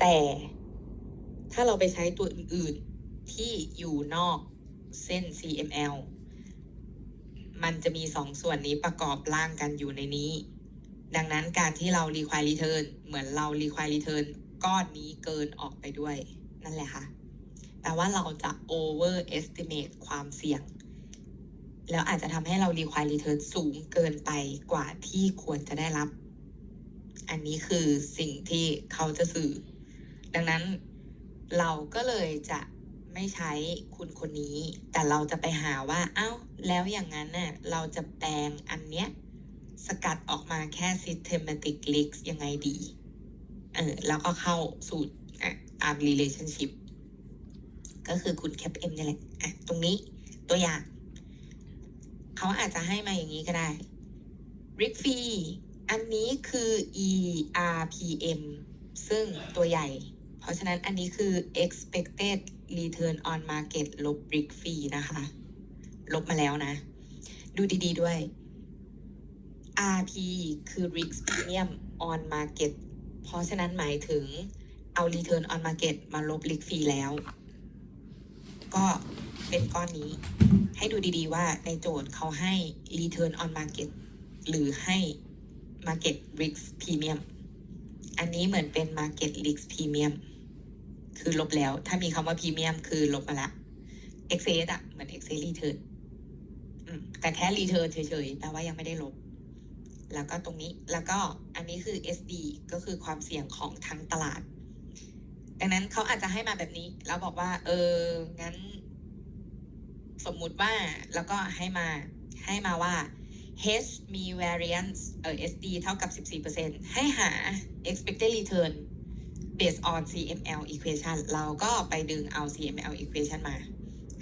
แต่ถ้าเราไปใช้ตัวอื่นๆที่อยู่นอกเส้น CML มันจะมีสองส่วนนี้ประกอบร่างกันอยู่ในนี้ ดังนั้นการที่เรา require return เหมือนเรา require return ก้อนนี้เกินออกไปด้วย นั่นแหละค่ะแปลว่าเราจะ over estimate ความเสี่ยง แล้วอาจจะทำให้เรา require return สูงเกินไปกว่าที่ควรจะได้รับ อันนี้คือสิ่งที่เขาจะสื่อ ดังนั้นเราก็เลยจะไม่ใช้คุณคนนี้ แต่เราจะไปหาว่าเอ้าแล้วอย่างนั้นน่ะเราจะแปลงอันเนี้ยสกัดออกมาแค่ systematic leaks ยังไงดี เออแล้วก็เข้าสูตรอะตาม relationship ก็คือคุณแคป M นี่แหละอะตรงนี้ตัวอย่างเขาอาจจะให้มาอย่างนี้ก็ได้ Rick fee อันนี้คือ ERPM ซึ่งตัวใหญ่ ราะฉะนั้นอันนี้คือ expected return on market ลบ brick fee นะคะ ลบมาแล้วนะ ดูดีๆด้วย RP คือ risk premium on market เพราะฉะนั้นหมายถึงเอา return on market มาลบ risk fee แล้ว ก็เป็นก้อนนี้ ให้ดูดีๆว่าในโจทย์เขาให้ return on market หรือให้ market risk premium อันนี้เหมือนเป็น market risk premium คือลบแล้ว ถ้ามีคำว่า premium คือลบมาละ excess อะเหมือน excess return อืมแต่แค่ return เฉยๆแปลว่ายังไม่ได้ลบ แล้วก็ตรงนี้แล้วก็อันนี้คือ SD ก็คือความเสี่ยงของทั้งตลาด ดังนั้นเขาอาจจะให้มาแบบนี้ แล้วบอกว่า เออ งั้น สมมุติว่าแล้วก็ให้มาให้มาว่า H มี variance เออ SD เท่ากับ 14%ให้หา expected return based on CML equation เราก็ไปดึงเอา CML equation มา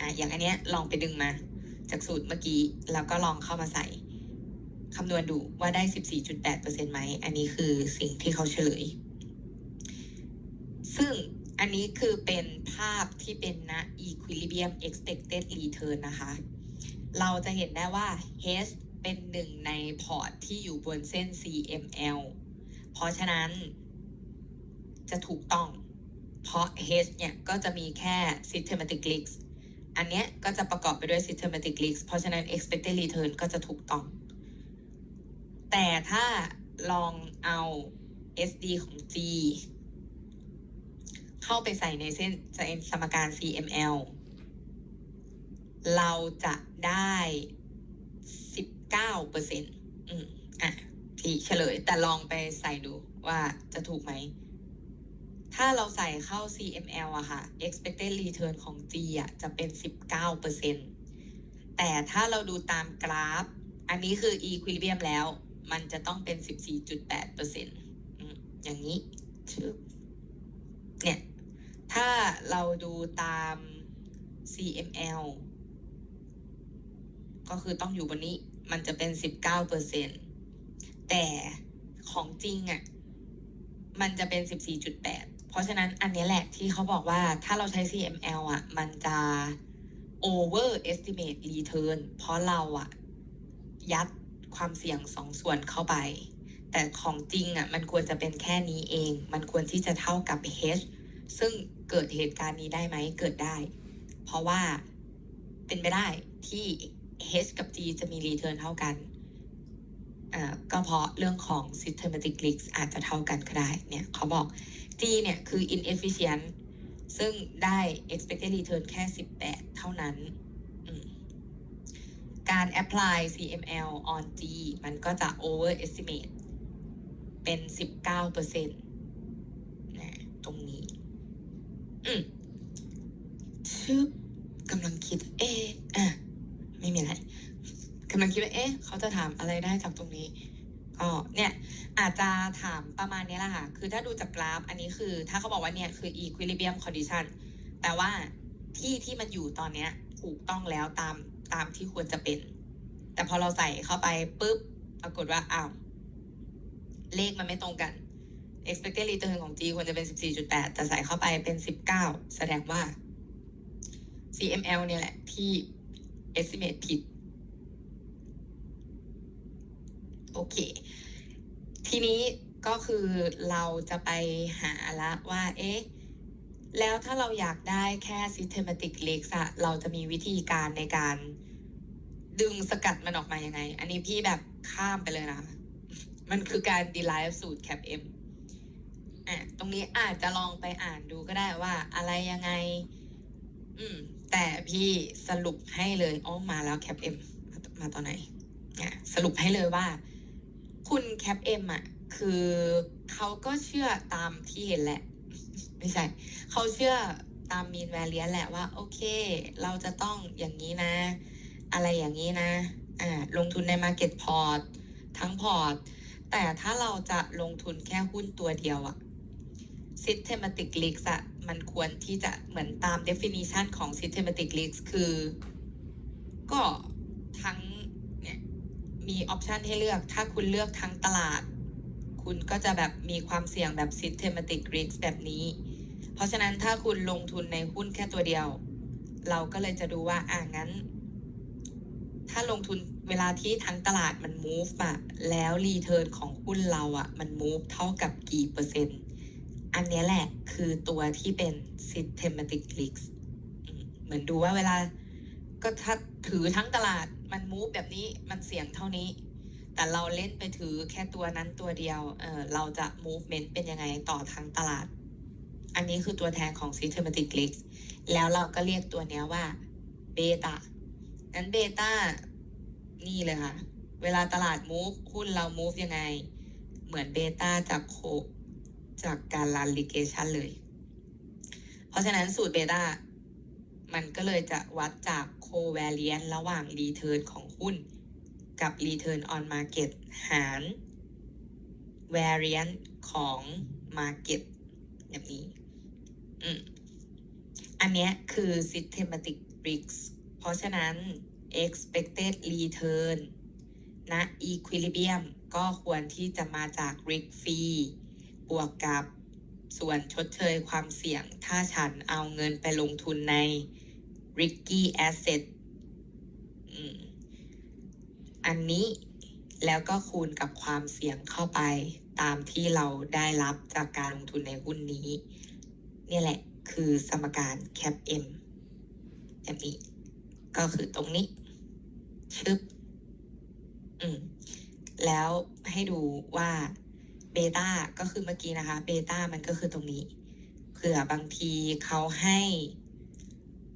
อะอย่างอันเนี้ยลองไปดึงมาจากสูตรเมื่อกี้ แล้วก็ลองเข้ามาใส่คำนวณดูว่าได้ 14.8%ไหม อันนี้คือสิ่งที่เขาเฉลย ซึ่งอันนี้คือเป็นภาพที่เป็นนะ equilibrium expected return นะคะ เราจะเห็นได้ว่า H เป็นหนึ่งในพอร์ตที่อยู่บนเส้น CML เพราะฉะนั้น จะถูกต้อง เพราะ H เนี่ย ก็จะมีแค่ systematic leaks อันเนี้ยก็จะประกอบไปด้วย systematic leaks เพราะฉะนั้น expected return ก็จะถูกต้อง แต่ถ้าลองเอา SD ของ G เข้าไปใส่ในเส้นสมการ CML เราจะได้ 19เปอร์เซ็นต์อืม อะ ที่เฉลย แต่ลองไปใส่ดูว่าจะถูกไหม ถ้าเราใส่เข้า CML อะค่ะ expected return ของ G อะจะเป็น 19เปอร์เซ็นต์แต่ถ้าเราดูตามกราฟ อันนี้คือ equilibrium แล้ว มันจะต้องเป็น 14.8เปอย่างนี้ชื่อเนี่ย ถ้าเราดูตาม CML ก็คือต้องอยู่บนนี้ มันจะเป็น 19เปอร์เซ็นแต่ของจริงอะ่ะ มันจะเป็น 14.8 เพราะฉะนั้นอันนี้แหละที่เขาบอกว่าถ้าเราใช้ CML อะ มันจะ over estimate return เพราะเราอะ ยัดความเสี่ยงสองส่วนเข้าไป แต่ของจริงอะ มันควรจะเป็นแค่นี้เอง มันควรที่จะเท่ากับ H ซึ่งเกิดเหตุการณ์นี้ได้ไหม เกิดได้ เพราะว่าเป็นไปได้ที่ H กับ G จะมี return เท่ากันอ่าก็เพราะเรื่องของ systematic leaks อาจจะเท่ากันก็ได้ เนี่ย เขาบอก G เนี่ยคือ inefficient ซึ่งได้ expected return แค่ 18 เท่านั้น การ apply CML on G มันก็จะ overestimate เป็น 19เปอร์เซ็นต์นะตรงนี้ อืมชึบกำลังคิด เอะอะ ไม่มีอะไรกำลังคิดว่า เอ๊ะ เขาจะถามอะไรได้จากตรงนี้ ก็เนี่ยอาจจะถามประมาณนี้แหละค่ะ คือถ้าดูจากกราฟ อันนี้คือ ถ้าเขาบอกว่าเนี่ยคือ equilibrium condition แปลว่าที่ที่มันอยู่ตอนเนี้ยถูกต้องแล้วตามตามที่ควรจะเป็น แต่พอเราใส่เข้าไปปุ๊บปรากฏว่าอ้าวเลขมันไม่ตรงกัน expected return ของ G ควรจะเป็น 14.8 แต่ใส่เข้าไปเป็น 19 แสดงว่า CML เนี่ยแหละที่ estimate ผิด โอเค ทีนี้ก็คือเราจะไปหาละว่า เอ๊ะ แล้วถ้าเราอยากได้แค่ systematic leaks อะเราจะมีวิธีการในการ ดึงสกัดมันออกมายังไง อันนี้พี่แบบข้ามไปเลยนะ มันคือการ derive สูตร cap m อะตรงนี้อาจจะลองไปอ่านดูก็ได้ว่าอะไรยังไง อืม แต่พี่สรุปให้เลยอ๋อมาแล้ว cap m มาตอนไหนอะสรุปให้เลยว่า คุณแคปเอ็มอะคือเขาก็เชื่อตามที่เห็นแหละ ไม่ใช่เขาเชื่อตามมีนแวเลียแหละว่า โอเค เราจะต้องอย่างนี้นะ อะไรอย่างนี้นะอ่าลงทุนใน Market Port ทั้งพอร์ต แต่ถ้าเราจะลงทุนแค่หุ้นตัวเดียวอะ systematic risk อะมันควรที่จะเหมือนตาม definition ของ systematic risk คือ ก็ทั้ง มีออปชันให้เลือก ถ้าคุณเลือกทั้งตลาด คุณก็จะแบบมีความเสี่ยงแบบ systematic risk แบบนี้ เพราะฉะนั้นถ้าคุณลงทุนในหุ้นแค่ตัวเดียว เราก็เลยจะดูว่า อ่างั้น ถ้าลงทุนเวลาที่ทั้งตลาดมัน move อะแล้วรีเทิร์นของหุ้นเราอะมัน move เท่ากับกี่เปอร์เซ็นต์ อันนี้แหละคือตัวที่เป็น systematic risk เหมือนดูว่าเวลาก็ถ้าถือทั้งตลาด มัน move แบบนี้มันเสียงเท่านี้ แต่เราเล่นไปถือแค่ตัวนั้นตัวเดียวเออเราจะ movement เป็นยังไงต่อทั้งตลาด อันนี้คือตัวแทนของ systematic risk แล้วเราก็เรียกตัวเนี้ยว่าเบต้านั้นเบต้านี่เลยค่ะ เวลาตลาด move หุ้นเรา move ยังไง เหมือนเบต้าจากโคจากการรัน ligation เลย เพราะฉะนั้นสูตรเบต้า มันก็เลยจะวัดจาก covariance ระหว่าง return ของหุ้น กับ return on market หาร variance ของ market แบบนี้ อืม อันเนี้ยคือ systematic risk เพราะฉะนั้น expected return ณ equilibrium ก็ควรที่จะมาจาก risk fee บวกกับส่วนชดเชยความเสี่ยง ถ้าฉันเอาเงินไปลงทุนใน risky asset อืมอันนี้แล้วก็คูณกับความเสี่ยงเข้าไปตามที่เราได้รับจากการลงทุนในหุ้นนี้เนี่ยแหละคือสมการ cap m แบบนี้ก็คือตรงนี้ ชึบ อืม แล้วให้ดูว่าเบต้าก็คือเมื่อกี้นะคะ เบต้ามันก็คือตรงนี้ เผื่อบางทีเขาให้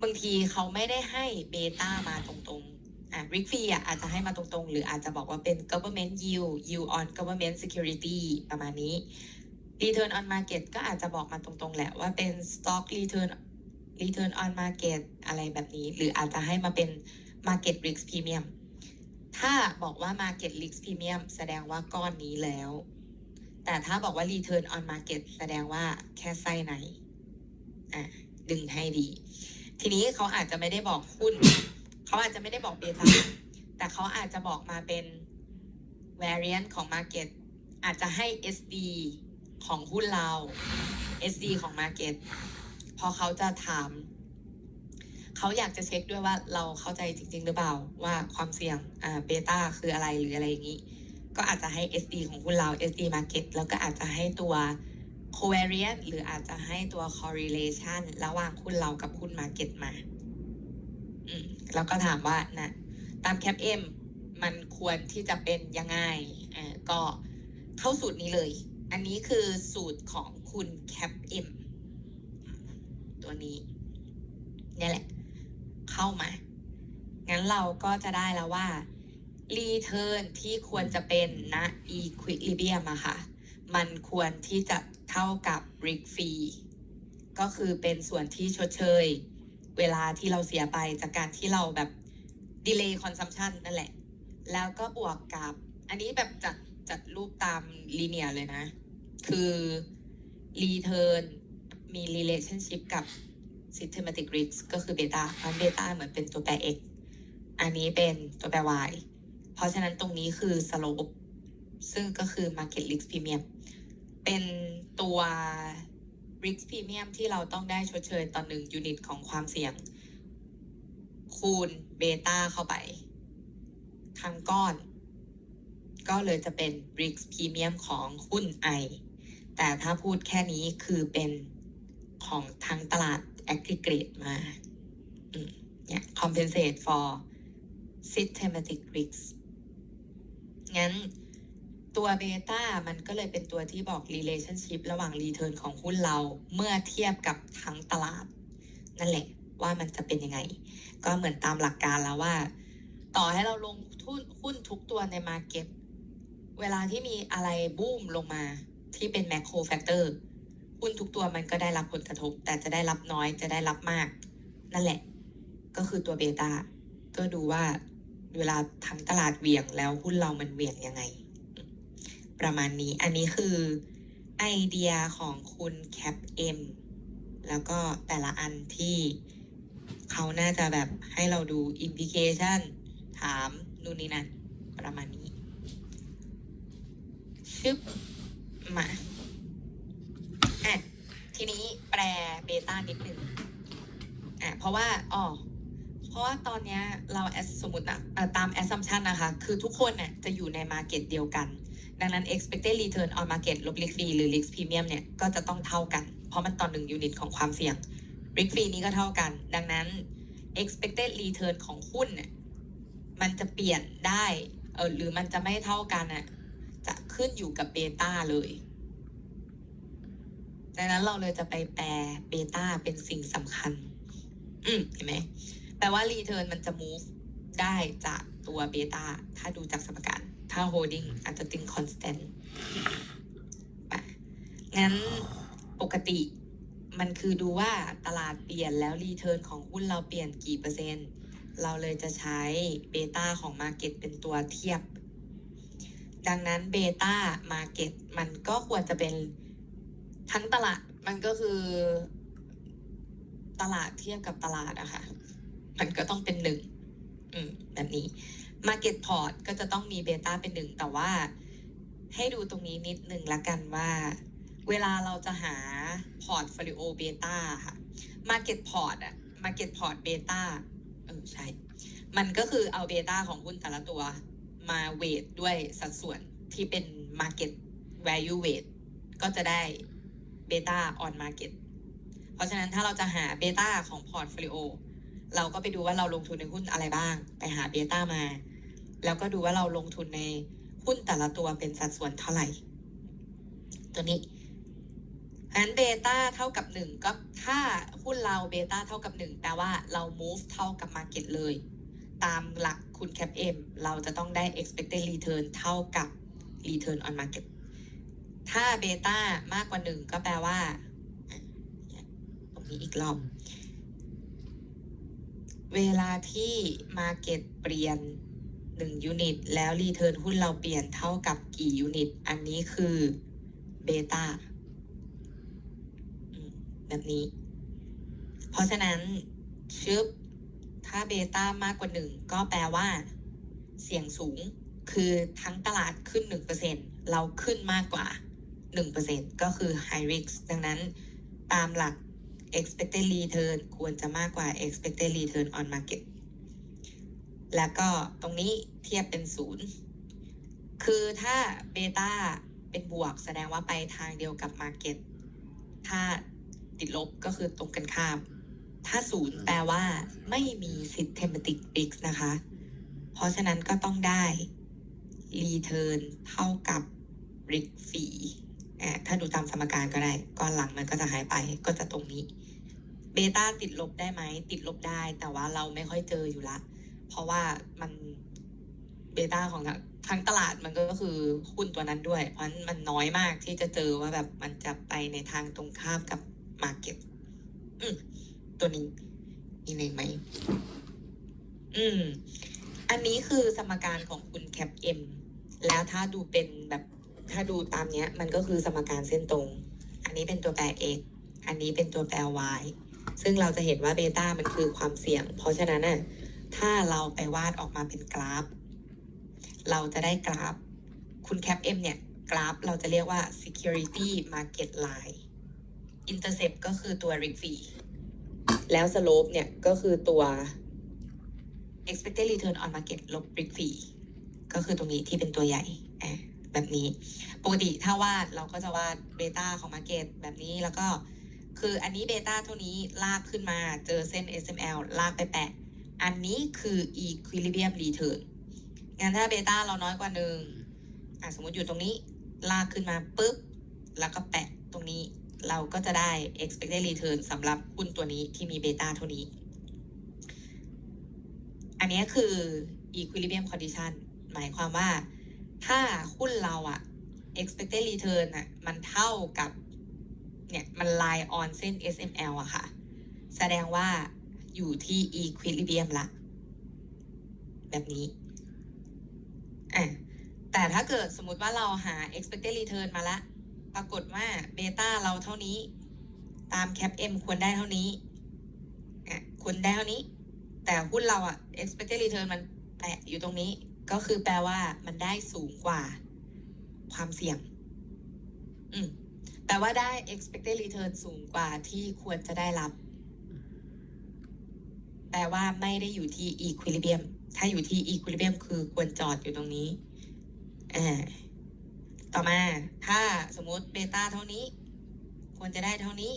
บางทีเขาไม่ได้ให้เบต้ามาตรงๆอะริกฟีอะอาจจะให้มาตรงๆ หรืออาจจะบอกว่าเป็น government yield yield on government security ประมาณนี้ return on market ก็อาจจะบอกมาตรงๆ แหละว่าเป็น stock return return on market อะไรแบบนี้ หรืออาจจะให้มาเป็น market risk premium ถ้าบอกว่า market risk premium แสดงว่าก้อนนี้แล้ว แต่ถ้าบอกว่า return on market แสดงว่าแค่ไส้ในอะดึงให้ดี ทีนี้เขาอาจจะไม่ได้บอกหุ้น เขาอาจจะไม่ได้บอกเบต้าแต่เขาอาจจะบอกมาเป็น variance ของ market อาจจะให้ SD ของหุ้นเรา SD ของ market พอเขาจะถาม เขาอยากจะเช็คด้วยว่าเราเข้าใจจริง ๆ หรือเปล่า ว่าความเสี่ยงอ่าเบต้าคืออะไรหรืออะไรอย่างนี้ ก็อาจจะให้ SD ของหุ้นเรา SD market แล้วก็อาจจะให้ตัว covariance หรืออาจจะให้ตัว correlation ระหว่างหุ้นเรากับหุ้น market มาอืมแล้วก็ถามว่านะตาม cap M มันควรที่จะเป็นยังไงอ่าก็เข้าสูตรนี้เลย อันนี้คือสูตรของคุณ cap M ตัวนี้เนี่ยแหละ เข้ามา งั้นเราก็จะได้แล้วว่า return ที่ควรจะเป็นณ equilibrium อะค่ะ มันควรที่จะเท่ากับ risk fee ก็คือเป็นส่วนที่ชดเชย เวลาที่เราเสียไปจากการที่เราแบบ delay consumption นั่นแหละ แล้วก็บวกกับ อันนี้แบบจัดจัดรูปตาม linear เลยนะ คือ return มี relationship กับ systematic risk ก็คือ beta เพราะ beta เหมือนเป็นตัวแปร x อันนี้เป็นตัวแปร y เพราะฉะนั้นตรงนี้คือ slope ซึ่งก็คือ market risk premium เป็นตัว risk premium ที่เราต้องได้ชดเชยต่อหนึ่งยูนิตของความเสี่ยง คูณเบต้าเข้าไปทั้งก้อน ก็เลยจะเป็น BRICS Premium ของหุ้นไอ แต่ถ้าพูดแค่นี้คือเป็นของทั้งตลาด aggregate มาเนี่ย compensate for systematic risk งั้น ตัวเบต้ามันก็เลยเป็นตัวที่บอก relationship ระหว่าง return ของหุ้นเราเมื่อเทียบกับทั้งตลาด นั่นแหละว่ามันจะเป็นยังไง ก็เหมือนตามหลักการแล้วว่า ต่อให้เราลงทุนหุ้นทุกตัวใน market เวลาที่มีอะไรบูมลงมาที่เป็น macro factor หุ้นทุกตัวมันก็ได้รับผลกระทบ แต่จะได้รับน้อยจะได้รับมาก นั่นแหละ ก็คือตัวเบต้าก็ดูว่าเวลาทั้งตลาดเหวี่ยงแล้วหุ้นเรามันเหวี่ยงยังไง ประมาณนี้ อันนี้คือไอเดียของคุณแคปเอ็มแล้วก็แต่ละอันที่เขาน่าจะแบบให้เราดูอิมพิเคชันถามนู่นนี่นั่นประมาณนี้ ชึบ มาอะทีนี้แปลเบต้านิดหนึ่งอะเพราะว่าอ๋อเพราะว่าตอนเนี้ยเราสมมตินะตาม assumption นะคะ คือทุกคนเนี่ยจะอยู่ใน market เดียวกัน ดังนั้น expected return on market ลบ risk free หรือ risk premium เนี่ยก็จะต้องเท่ากัน เพราะมันต่อหนึ่งยูนิตของความเสี่ยง risk free นี้ก็เท่ากัน ดังนั้น expected return ของหุ้นเนี่ยมันจะเปลี่ยนได้เออหรือมันจะไม่เท่ากันอะจะขึ้นอยู่กับเบต้าเลยดังนั้นเราเลยจะไปแปลเบต้าเป็นสิ่งสำคัญ อืมเห็นไหมแปลว่า return มันจะ move ได้จากตัวเบต้าถ้าดูจากสมการ ถ้า holding อาจจะตึง constant ไปงั้นปกติมันคือดูว่าตลาดเปลี่ยนแล้ว return ของหุ้นเราเปลี่ยนกี่เปอร์เซ็นต์ เราเลยจะใช้เบต้าของ market เป็นตัวเทียบ ดังนั้นเบต้ามาเก็ตมันก็ควรจะเป็นทั้งตลาดมันก็คือ ตลาดเทียบกับตลาดอะค่ะ มันก็ต้องเป็นหนึ่งอืมแบบนี้ Market Port ก็จะต้องมีเบต้าเป็นหนึ่งแต่ว่าให้ดูตรงนี้นิดหนึ่งละกันว่า เวลาเราจะหาพอร์ตฟลิโอเบต้าค่ะ Market Port อะ Market Port เบต้าเออใช่ มันก็คือเอาเบต้าของหุ้นแต่ละตัวมาเวทด้วยสัดส่วนที่เป็น Market Value Weight ก็จะได้ Beta on Market เพราะฉะนั้นถ้าเราจะหา Beta ของ Portfolio เราก็ไปดูว่าเราลงทุนในหุ้นอะไรบ้าง ไปหา Beta มา แล้วก็ดูว่าเราลงทุนในหุ้นแต่ละตัวเป็นสัดส่วนเท่าไหร่ ตัวนี้ฉะนั้นเบต้าเท่ากับหนึ่งก็ถ้าหุ้นเราเบต้าเท่ากับหนึ่งแปลว่าเรา move เท่ากับ market เลย ตามหลักคุณ cap M เราจะต้องได้ expected return เท่ากับ return on market ถ้าเบต้ามากกว่าหนึ่งก็แปลว่า ตรงนี้อีกรอบ เวลาที่ market เปลี่ยน หนึ่งยูนิต แล้ว return หุ้นเราเปลี่ยนเท่ากับกี่ยูนิต อันนี้คือเบต้าแบบนี้ เพราะฉะนั้นชึบถ้าเบต้ามากกว่าหนึ่งก็แปลว่า เสี่ยงสูงคือทั้งตลาดขึ้น 1%เราขึ้นมากกว่า 1%ก็คือ high risk ดังนั้นตามหลัก expected return ควรจะมากกว่า expected return on market แล้วก็ตรงนี้เทียบเป็นศูนย์คือถ้าเบต้าเป็นบวกแสดงว่าไปทางเดียวกับ market ถ้าติดลบก็คือตรงกันข้าม ถ้าศูนย์แปลว่าไม่มี systematic risk นะคะ เพราะฉะนั้นก็ต้องได้ return เท่ากับ risk free อะถ้าดูตามสมการก็ได้ก้อนหลังมันก็จะหายไปก็จะตรงนี้ เบต้าติดลบได้ไหม ติดลบได้ แต่ว่าเราไม่ค่อยเจออยู่ละ เพราะว่ามันเบต้าของทั้งตลาดมันก็คือหุ้นตัวนั้นด้วย เพราะฉะนั้นมันน้อยมากที่จะเจอว่าแบบมันจะไปในทางตรงข้ามกับ Market อืมตัวนี้มีในไหม อืม อันนี้คือสมการของคุณแคป M แล้วถ้าดูเป็นแบบถ้าดูตามเนี้ย มันก็คือสมการเส้นตรง อันนี้เป็นตัวแปร x อันนี้เป็นตัวแปร y ซึ่งเราจะเห็นว่าเบต้ามันคือความเสี่ยง เพราะฉะนั้นน่ะ ถ้าเราไปวาดออกมาเป็นกราฟ เราจะได้กราฟ คุณแคป M เนี่ย กราฟเราจะเรียกว่า security market line intercept ก็คือตัว risk fee แล้ว slope เนี่ย ก็คือตัว expected return on market ลบ risk fee ก็คือตรงนี้ที่เป็นตัวใหญ่แบบนี้ ปกติถ้าวาดเราก็จะวาดเบต้าของมาเก็ตแบบนี้แล้วก็คืออันนี้เบต้าเท่านี้ลากขึ้นมาเจอเส้น SML ลากไปแปะ อันนี้คือ equilibrium return งั้นถ้าเบต้าเราน้อยกว่าหนึ่งอะสมมติอยู่ตรงนี้ ลากขึ้นมาปุ๊บ แล้วก็แปะตรงนี้เราก็จะได้ expected return สำหรับหุ้นตัวนี้ที่มีเบต้าเท่านี้ อันนี้คือ equilibrium condition หมายความว่าถ้าหุ้นเราอะ expected return อะมันเท่ากับ เนี่ย มัน line on เส้น SML อะค่ะ แสดงว่า อยู่ที่ equilibrium ละ แบบนี้อะแต่ถ้าเกิดสมมุติว่าเราหา expected return มาละ ปรากฏว่าเบต้าเราเท่านี้ ตาม cap M ควรได้เท่านี้อะควรได้เท่านี้ แต่หุ้นเราอะ expected return มันแปะอยู่ตรงนี้ ก็คือแปลว่ามันได้สูงกว่าความเสี่ยง อืมแปลว่าได้ expected return สูงกว่าที่ควรจะได้รับ แปลว่าไม่ได้อยู่ที่ equilibrium ถ้าอยู่ที่ equilibrium คือควรจอดอยู่ตรงนี้อ่าต่อมา ถ้าสมมติเบต้าเท่านี้ ควรจะได้เท่านี้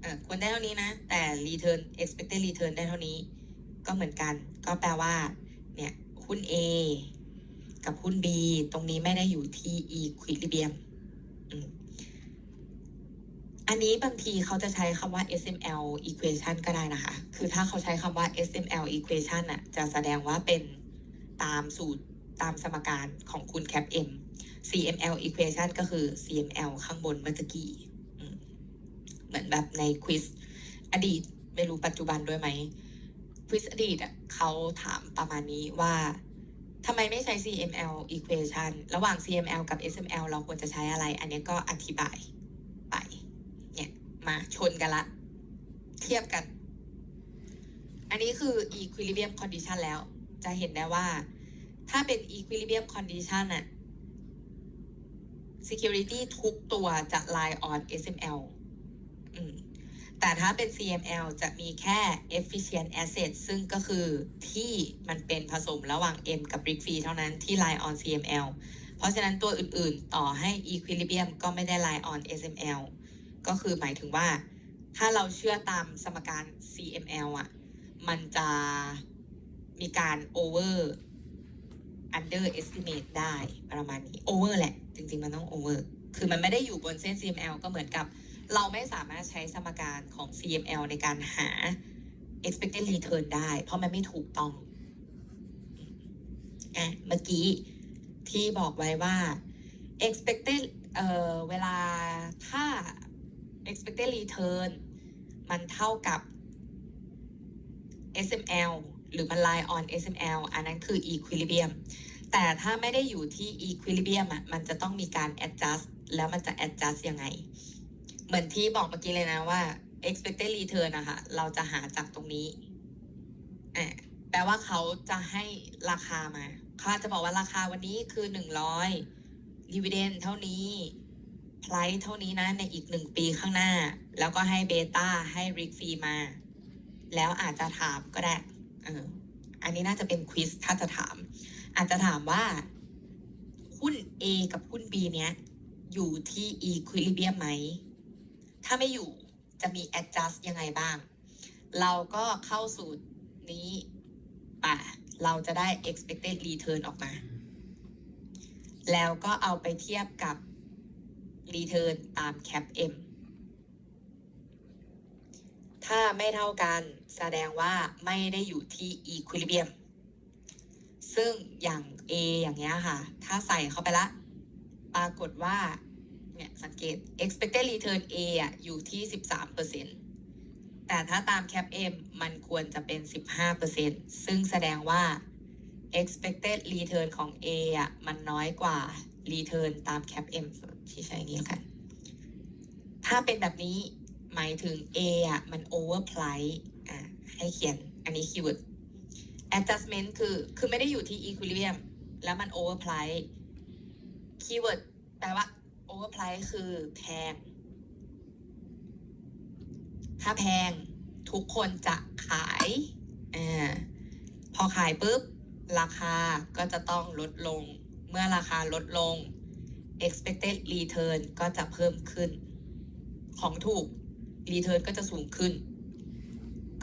เออควรได้เท่านี้นะ แต่ return expected return ได้เท่านี้ ก็เหมือนกัน ก็แปลว่า เนี่ย หุ้น A กับหุ้น B ตรงนี้ไม่ได้อยู่ที่ equilibrium อืม อันนี้บางทีเขาจะใช้คำว่า SML equation ก็ได้นะคะ คือถ้าเขาใช้คำว่า SML equation น่ะจะแสดงว่าเป็นตามสูตรตามสมการของคุณ cap m CML equation ก็คือ CML ข้างบนเมื่อตะกี้เหมือนแบบในควิสอดีต ไม่รู้ปัจจุบันด้วยไหมควิสอดีตเขาถามประมาณนี้ว่าทำไมไม่ใช้ CML equation ระหว่าง CML กับ SML เราควรจะใช้อะไร อันนี้ก็อธิบาย มาชนกันละ เทียบกัน อันนี้คือ equilibrium condition แล้ว จะเห็นได้ว่า ถ้าเป็น equilibrium condition น่ะ security ทุกตัวจะ lie on SML อืมแต่ถ้าเป็น CML จะมีแค่ efficient asset ซึ่งก็คือที่มันเป็นผสมระหว่าง M กับ brick fee เท่านั้นที่ lie on CML เพราะฉะนั้นตัวอื่นๆ ต่อให้ equilibrium ก็ไม่ได้ lie on SML ก็คือหมายถึงว่า ถ้าเราเชื่อตามสมการ CML อะ มันจะมีการ over underestimate ได้ประมาณนี้ over แหละ จริง ๆ มันต้อง over คือมันไม่ได้อยู่บนเส้น CML ก็เหมือนกับ เราไม่สามารถใช้สมการของ CML ในการหา expected return ได้ เพราะมันไม่ถูกต้องอะเมื่อกี้ที่บอกไว้ว่า expected เอ่อเวลาถ้า expected return มันเท่ากับ SML หรือมัน lie on SML อันนั้นคือ equilibrium แต่ถ้าไม่ได้อยู่ที่ equilibrium อะมันจะต้องมีการ adjust แล้วมันจะ adjust ยังไง เหมือนที่บอกเมื่อกี้เลยนะว่า expected return นะคะเราจะหาจากตรงนี้อะแปลว่าเขาจะให้ราคามาเขาจะบอกว่าราคาวันนี้คือหนึ่งร้อย dividend เท่านี้ price เท่านี้นะในอีกหนึ่งปีข้างหน้า แล้วก็ให้เบต้าให้ risk fee มา แล้วอาจจะถามก็ได้ออันนี้น่าจะเป็นควิสถ้าจะถาม อาจจะถามว่า หุ้น A กับหุ้น B เนี้ย อยู่ที่ equilibrium ไหม ถ้าไม่อยู่จะมี adjust ยังไงบ้าง เราก็เข้าสูตรนี้ป่ะเราจะได้ expected return ออกมา แล้วก็เอาไปเทียบกับ return ตาม cap m ถ้าไม่เท่ากันแสดงว่าไม่ได้อยู่ที่ equilibrium ซึ่งอย่าง A อย่างเงี้ยค่ะ ถ้าใส่เข้าไปละ ปรากฏว่า เนี่ยสังเกต expected return A อะอยู่ที่ 13%แต่ถ้าตาม cap M มันควรจะเป็น 15%ซึ่งแสดงว่า expected return ของ A อะมันน้อยกว่า return ตาม cap M ใช้อย่างนี้แล้วกันถ้าเป็นแบบนี้หมายถึง A อะมัน overprice อะให้เขียนอันนี้ keyword adjustment คือคือไม่ได้อยู่ที่ equilibrium แล้วมัน overprice keyword แปลว่า overprice คือแพง ถ้าแพงทุกคนจะขายอาพอขายปุ๊บ ราคาก็จะต้องลดลง เมื่อราคาลดลง expected return ก็จะเพิ่มขึ้น ของถูก return ก็จะสูงขึ้น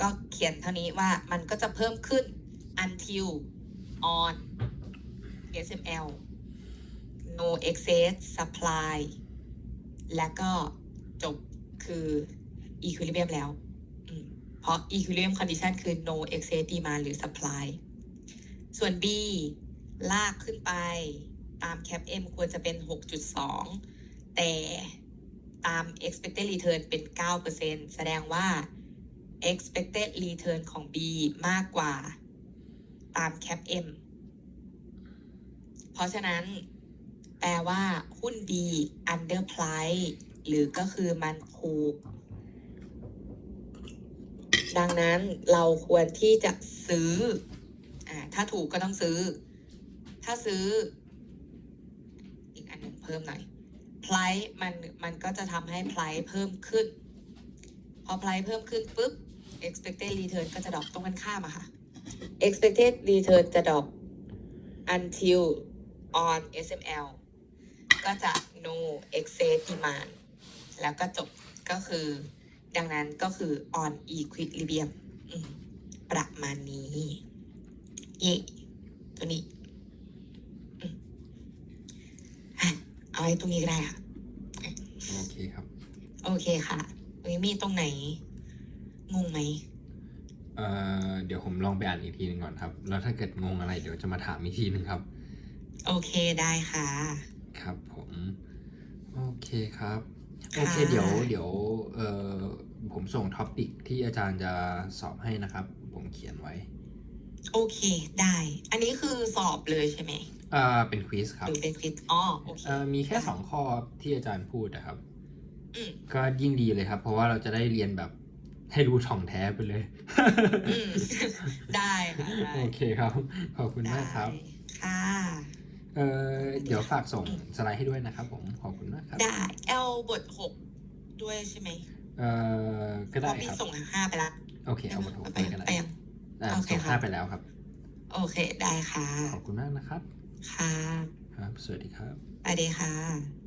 ก็เขียนเท่านี้ว่ามันก็จะเพิ่มขึ้น until on SML no excess supply และก็จบคือ equilibrium แล้ว เพราะ equilibrium condition คือ no excess demand หรือ supply ส่วน B ลากขึ้นไป ตาม cap M ควรจะเป็น 6.2 แต่ตาม expected return เป็น 9%แสดงว่า expected return ของ B มากกว่าตาม cap M เพราะฉะนั้น แปลว่า หุ้น B underprice หรือก็คือมันถูก ดังนั้นเราควรที่จะซื้ออถ้าถูกก็ต้องซื้อ ถ้าซื้อ เพิ่มหน่อย price มันมันก็จะทำให้ price เพิ่มขึ้น พอ price เพิ่มขึ้นปุ๊บ expected return ก็จะดรอปตรงกันข้ามอะค่ะ expected return จะดรอป until on SML ก็จะ no excess demand แล้วก็จบก็คือ ดังนั้นก็คือ on equilibrium ประมาณนี้ เย่ตัวนี้อืมอะ เอาไว้ตรงนี้ก็ได้ค่ะ โอเคครับ โอเคค่ะตรงนี้มีตรงไหน งงไหม เอ่อเดี๋ยวผมลองไปอ่านอีกทีหนึ่งก่อนครับ แล้วถ้าเกิดงงอะไรเดี๋ยวจะมาถามอีกทีหนึ่งครับ โอเคได้ค่ะ ครับผมโอเคครับค่ะโอเคเดี๋ยวเดี๋ยวเอ่อผมส่งท็อปิกที่อาจารย์จะสอบให้นะครับ ผมเขียนไว้ โอเคได้ อันนี้คือสอบเลยใช่ไหมอ่าเป็นควิสครับหรือเป็นควิดอ๋อโอเคเอ่อมีแค่สองข้อที่อาจารย์พูดนะครับ อืม ก็ยิ่งดีเลยครับ เพราะว่าเราจะได้เรียนแบบให้รู้ถ่องแท้ไปเลย อืม ได้ค่ะได้โอเคครับ ขอบคุณมากครับ ได้ค่ะเอ่อเดี๋ยวฝากส่งสไลด์ให้ด้วยนะครับผม ขอบคุณมากครับ ได้ L บทหกด้วยใช่ไหมเอ่อก็เพได้ราะพี่ครับ ส่งห้าไปละโอเค เอาบทหกไปก็ได้ ไปยัง อ่าโอเคส่งครับห้าไปแล้วครับ โอเค ได้ค่ะ ขอบคุณมากนะครับ ค่ะ ครับ สวัสดีครับไปดีค่ะ